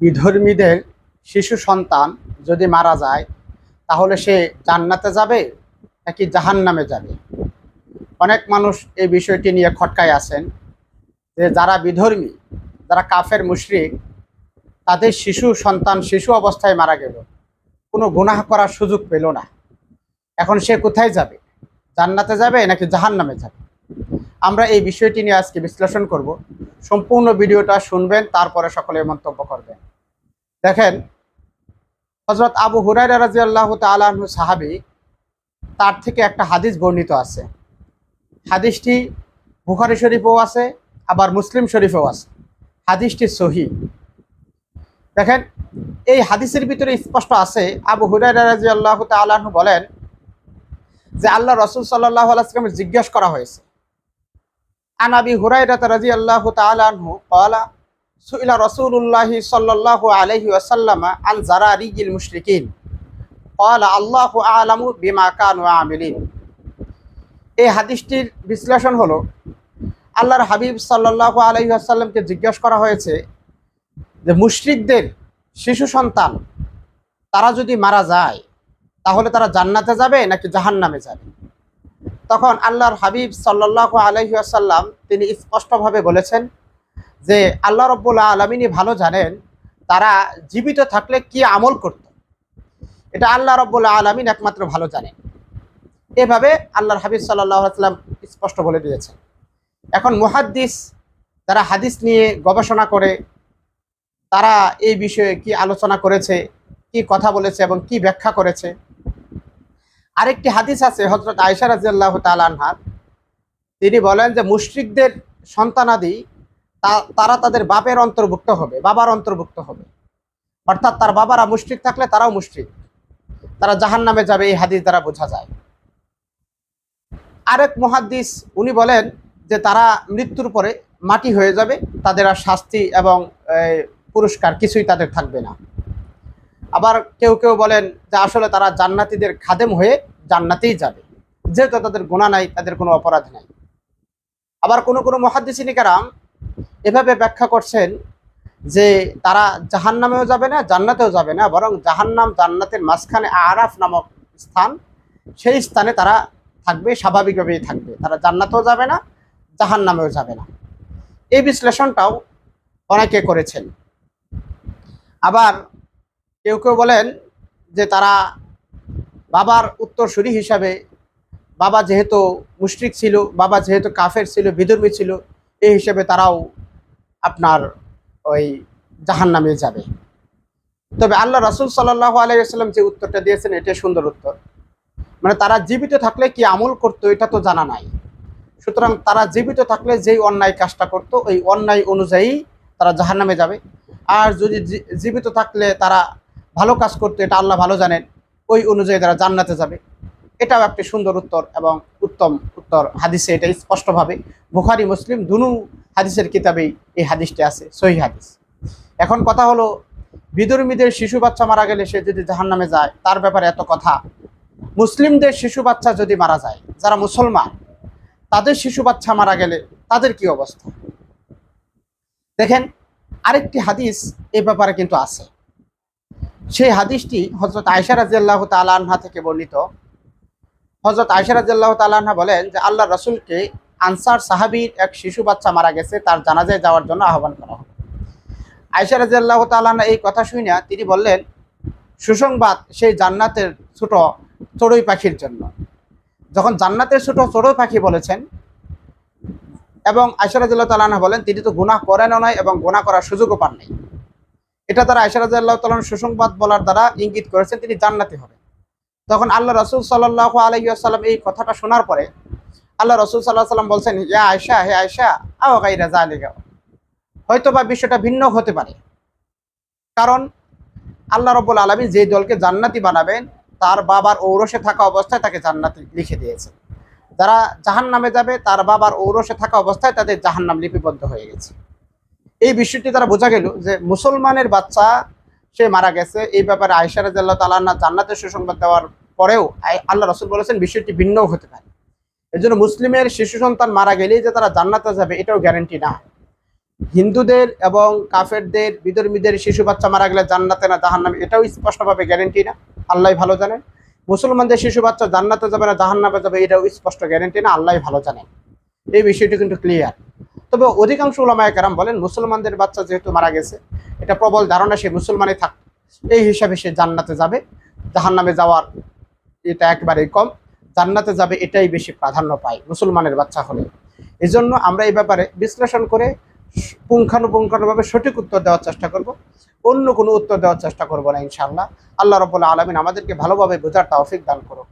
বিধর্মীদের শিশু সন্তান যদি মারা যায়, তাহলে সে জান্নাতে যাবে নাকি জাহান্নামে যাবে? অনেক মানুষ এই বিষয়টি নিয়ে খটকায় আছেন যে যারা বিধর্মী, যারা কাফের, মুশরিক, তাদের শিশু সন্তান শিশু অবস্থায় মারা গেল। কোনো গুনাহ করার সুযোগ পেল না। এখন সে কোথায় যাবে? জান্নাতে যাবে নাকি জাহান্নামে যাবে? আমরা এই বিষয়টি নিয়ে আজকে বিশ্লেষণ করব। সম্পূর্ণ ভিডিওটা শুনবেন, তারপরে সকলে মন্তব্য করবেন। দেখেন হজরত আবু হুরাই রাজি আল্লাহ তালু সাহাবি, তার থেকে একটা হাদিস বর্ণিত আছে। হাদিসটি বুখারি শরীফও আছে, আবার মুসলিম শরীফেও আছে। হাদিসটি সহি। দেখেন, এই হাদিসের ভিতরে স্পষ্ট আছে, আবু হুরাই রাজি আল্লাহ তালু বলেন যে, আল্লাহ রসুল সাল্লাহ আলাইসলামের জিজ্ঞেস করা হয়েছে। আনাবি হুরাইরাত রাজি আল্লাহ তালু কলা সুইলা রসুল্লাহি সাল্লাহ আলহি ওয়াসাল্লাম আন জারা রিগিল মুশরিকিন কলা আল্লাহ আলামু বিমা কানু আমিলিন এই হাদিসটির বিশ্লেষণ হলো, আল্লাহর হাবিব সাল্লাহ আলহি আসাল্লামকে জিজ্ঞেস করা হয়েছে যে মুশরিকদের শিশু সন্তান, তারা যদি মারা যায়, তাহলে তারা জান্নাতে যাবে নাকি জাহান্নামে যাবে? তখন আল্লাহর হাবিব সাল্লাহ আলহি আসাল্লাম তিনি স্পষ্টভাবে বলেছেন যে আল্লাহ রব্বুল্লা আলমিনী ভালো জানেন তারা জীবিত থাকলে কি আমল করত। এটা আল্লাহ রব্বুল্লা আলমিন একমাত্র ভালো জানেন। এভাবে আল্লাহর হাবিব সাল্লাহ সাল্লাম স্পষ্ট বলে দিয়েছেন। এখন মুহাদ্দিস যারা হাদিস নিয়ে গবেষণা করে, তারা এই বিষয়ে কি আলোচনা করেছে, কি কথা বলেছে এবং কি ব্যাখ্যা করেছে আরেকটি হাদিস আছে হজরত আয়সা রাজিয়াল্লাহ তালানহার তিনি বলেন যে, মুশরিকদের সন্তানাদি তারা তাদের বাপের অন্তর্ভুক্ত হবে, বাবার অন্তর্ভুক্ত হবে। অর্থাৎ তার বাবারা মুশরিক থাকলে তারাও মুশরিক। তারা জাহান নামে যাবে, এই হাদিস দ্বারা বোঝা যায়। আরেক মহাদ্দিস, উনি বলেন যে, তারা মৃত্যুর পরে মাটি হয়ে যাবে, তাদের আর শাস্তি এবং পুরস্কার কিছুই তাদের থাকবে না। আবার কেউ কেউ বলেন যে, আসলে তারা জান্নাতিদের খাদেম হয়ে জান্নাতেই যাবে। যেহেতু তাদের গোনা নাই, তাদের কোনো অপরাধ নাই। আবার কোনো কোনো মহাদ্দিসিনিকারাম এভাবে ব্যাখ্যা করছেন যে তারা জাহান নামেও যাবে না, জান্নাতেও যাবে না, বরং জাহান্নাম জান্নাতের মাঝখানে আরাফ নামক স্থান, সেই স্থানে তারা থাকবে, স্বাভাবিকভাবেই থাকবে। তারা জান্নাতেও যাবে না জাহান নামেও যাবে না। এই বিশ্লেষণটাও অনেকে করেছেন। আবার কেউ কেউ বলেন যে তারা বাবার উত্তরসূরি হিসাবে বাবা যেহেতু মুশরিক ছিল, বাবা যেহেতু কাফের ছিল, বিধর্মী ছিল, এই হিসেবে তারাও আপনার ওই জাহান নামে যাবে। তবে আল্লাহ রসুল সাল্লাহ আলাইসাল্লাম যে উত্তরটা দিয়েছেন এটা সুন্দর উত্তর। মানে তারা জীবিত থাকলে কি আমল করতো, এটা তো জানা নাই। সুতরাং তারা জীবিত থাকলে যেই অন্যায় কাজটা করতো, ওই অন্যায় অনুযায়ী তারা জাহান নামে যাবে। আর যদি জীবিত থাকলে তারা ভালো কাজ করতো, এটা আল্লাহ ভালো জানেন। ওই অনুযায়ী তারা জান্নাতে যাবে। এটাও একটি সুন্দর উত্তর এবং উত্তম উত্তর হাদিসে এটা স্পষ্টভাবে বুখারি, মুসলিম দুনু হাদিসের কিতাবেই এই হাদিসটি আছে, সহি হাদিস। এখন কথা হলো বিধর্মীদের শিশু বাচ্চা মারা গেলে সে যদি জাহান নামে যায়, তার ব্যাপারে এত কথা। মুসলিমদের শিশু বাচ্চা যদি মারা যায়, যারা মুসলমান, তাদের শিশু বাচ্চা মারা গেলে তাদের কি অবস্থা? দেখেন, আরেকটি হাদিস এ ব্যাপারে কিন্তু আছে। সেই হাদিসটি হজরত আয়সা রাজিয়াল্লাহ তালাহা থেকে বর্ণিত। হজরত আয়সা রাজিয়াল্লাহ তালাহা বলেন যে, আল্লাহ রসুলকে আনসার সাহাবির এক শিশু বাচ্চা মারা গেছে, তার জানাজায় যাওয়ার জন্য আহ্বান করা হবে আয়সা রাজিয়াল্লাহ তালাহা এই কথা শুনে তিনি বললেন, সুসংবাদ সেই জান্নাতের ছোট চড়ুই পাখির জন্য। যখন জান্নাতের ছোট চড়ুই পাখি বলেছেন, এবং আয়সারাজ্লাহ তালাহা বলেন, তিনি তো গুনাহ করেনও নয় এবং গুণা করার সুযোগও পান নাই। এটা তারা আয়সারাজ্লাহ তালান সুসংবাদ বলার দ্বারা ইঙ্গিত করেছেন, তিনি জান্নাতি হবে তখন আল্লাহ রসুল সাল্লাহ আলহিউসাল্লাম এই কথাটা শোনার পরে আল্লাহ রসুল সাল্লাহ সাল্লাম বলছেন, ইয়া আয়সা হে আয়সা আও গাইরা যা লেগা হয়তো বা বিষয়টা ভিন্ন হতে পারে। কারণ আল্লাহ রব্বুল আলমী যে দলকে জান্নাতি বানাবেন, তার বাবার ঔরসে থাকা অবস্থায় তাকে জান্নাতি লিখে দিয়েছে যারা জাহান নামে যাবে, তার বাবার ঔরসে থাকা অবস্থায় তাদের জাহান নাম লিপিবদ্ধ হয়ে গেছে। এই বিষয়টি তারা বোঝা গেল যে মুসলমানের বাচ্চা সে মারা গেছে। এই ব্যাপারে আয়সা রাজ্লাহ তাল্লাহ জান্নাতের সুসংবাদ দেওয়ার পরেও আল্লাহ রসুল বলেছেন বিষয়টি ভিন্নও হতে পারে। এই জন্য মুসলিমের শিশু সন্তান মারা গেলেই যে তারা জান্নাতে যাবে, এটাও গ্যারেন্টি না। হিন্দুদের এবং কাফেরদের, বিধর্মীদের শিশু বাচ্চা মারা গেলে জান্নাতে না জাহান্নামে, এটাও স্পষ্টভাবে গ্যারেন্টি না। আল্লাহ ভালো জানেন। মুসলমানদের শিশু বাচ্চা জান্নাতে যাবে না জাহান্নামে যাবে, এটাও স্পষ্ট গ্যারেন্টি না। আল্লাহ ভালো জানেন। এই বিষয়টি কিন্তু ক্লিয়ার তবে অধিকাংশ ওলামায় কারাম বলেন, মুসলমানদের বাচ্চা যেহেতু মারা গেছে, এটা প্রবল ধারণা, সে মুসলমানই থাক। এই হিসাবে সে জান্নাতে যাবে। জাহান্নামে যাওয়ার এটা একেবারেই কম। জান্নাতে যাবে এটাই বেশি প্রাধান্য পায় মুসলমানের বাচ্চা হলে। এজন্য আমরা এই ব্যাপারে বিশ্লেষণ করে পুঙ্খানুপুঙ্খানুভাবে সঠিক উত্তর দেওয়ার চেষ্টা করব। অন্য কোনো উত্তর দেওয়ার চেষ্টা করব না, ইনশাআল্লাহ। আল্লাহ রব্বুল্লাহ আলমিন আমাদেরকে ভালোভাবে বোঝার তৌফিক দান করুক।